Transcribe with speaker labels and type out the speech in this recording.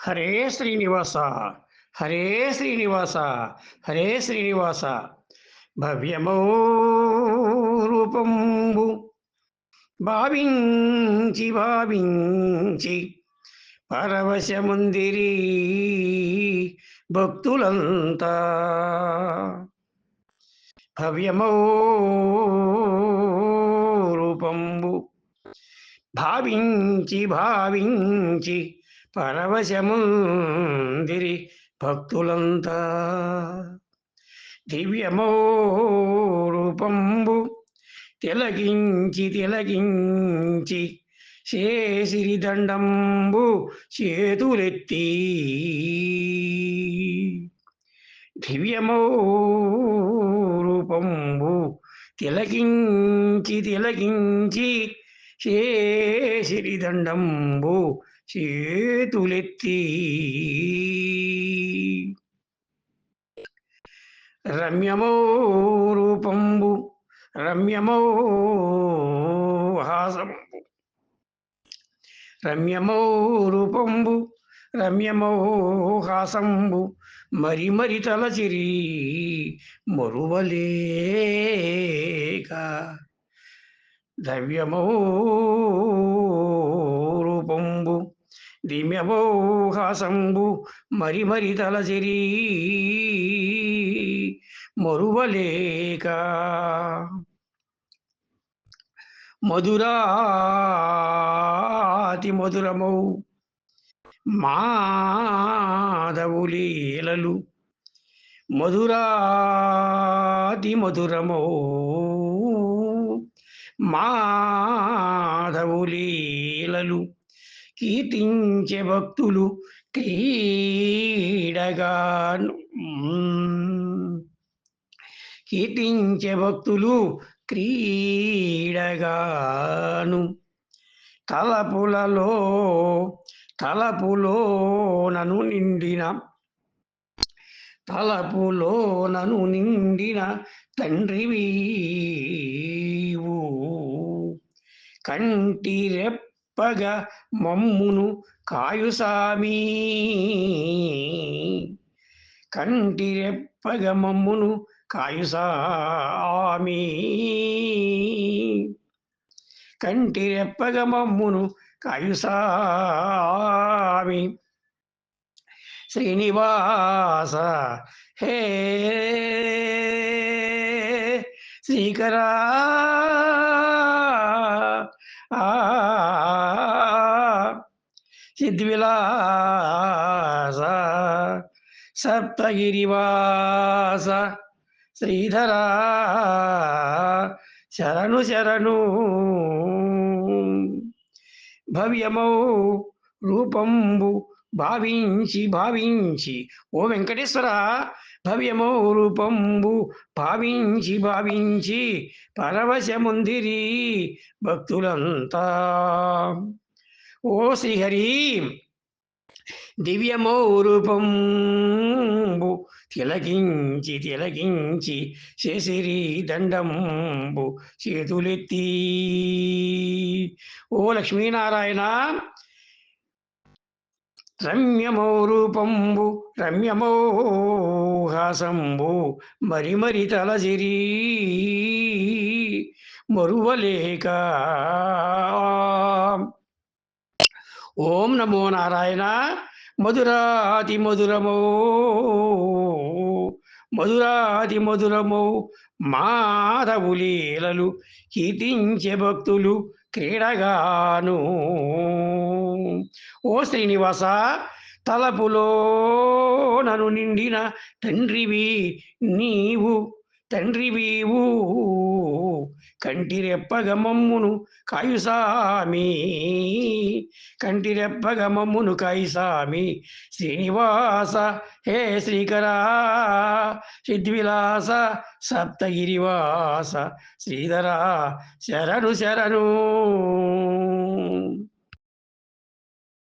Speaker 1: హరే శ్రీనివాస హరే శ్రీనివాస హరే శ్రీనివాస. భవ్యమో రూపంబు. భావించి భావించి పరవశముందిరి భక్తులంతా. భవ్యమో రూపంబు. భావించి భావించి పరవశముందిరి భక్తులంతా. దివ్యమో రూపంబు తిలగించి తిలగించి శేసిరి దండంబు చేతులెత్తి. దివ్యమో రూపంబు తిలకించి తిలకించి శేసిరి దండంబు చేతులెత్తి. రమ్యమో రూపంబు రమ్యమో హాసంబు. రమ్యమో రూపంబు రమ్యమో హాసంబు మరి మరి తలచిరి మరువలేక. ద్రవ్యమో రూపంబు దిమ్యమోహాసంబు మరి మరి తలచిరి మరువలేక మధురాతి మధురమౌ మాధవులీలలు మధురాతి మధురమౌ మాధవులీలలు కీర్తించే భక్తులు క్రీడగాను కీర్తించే భక్తులు క్రీడగాను తలపులలో తలపులో నను నిండిన తలపులో నను నిండిన తండ్రివి కంటిరెప్పగ మమ్మును కాయుసామి కంటిరెప్పగ మమ్మును కాయుసామి కంటిరెప్పగ మమ్మును కాయుసామి శ్రీనివాస హే. శ్రీకరా. ఆ సిద్విలాస సప్తగిరివాస శ్రీధరా శరణు శరణు. భవ్యమౌ రూపంబు భావించి భావించి. ఓ వెంకటేశ్వర భవ్యమో రూపంబు. భావించి భావించి పరవశముందిరి భక్తులంతా. ఓ శ్రీహరి దివ్యమో రూపంబు. తిలకించి తిలకించి శశిరి దండంబు చేతులెత్తి. ఓ లక్ష్మీనారాయణ రమ్యమో రూపంబు రమ్యమో హాసంబు మరి మరి తలసిరి. మరువలేక. ఓం నమో నారాయణ మధురాతి మధురమో. మధురాది మధురమో మాధవు లీలలు కీర్తించే భక్తులు క్రీడగాను. ఓ శ్రీనివాస తలపులో నను నిండిన తండ్రివి నీవు తండ్రివీవు కంటిరెప్పగ మమ్మును కాయుసామీ. కంటిరెప్పగమమును కైసామి శ్రీనివాస హే శ్రీకరా సిద్విలాస సప్తగిరివాస శ్రీధరా శరణు శరణు.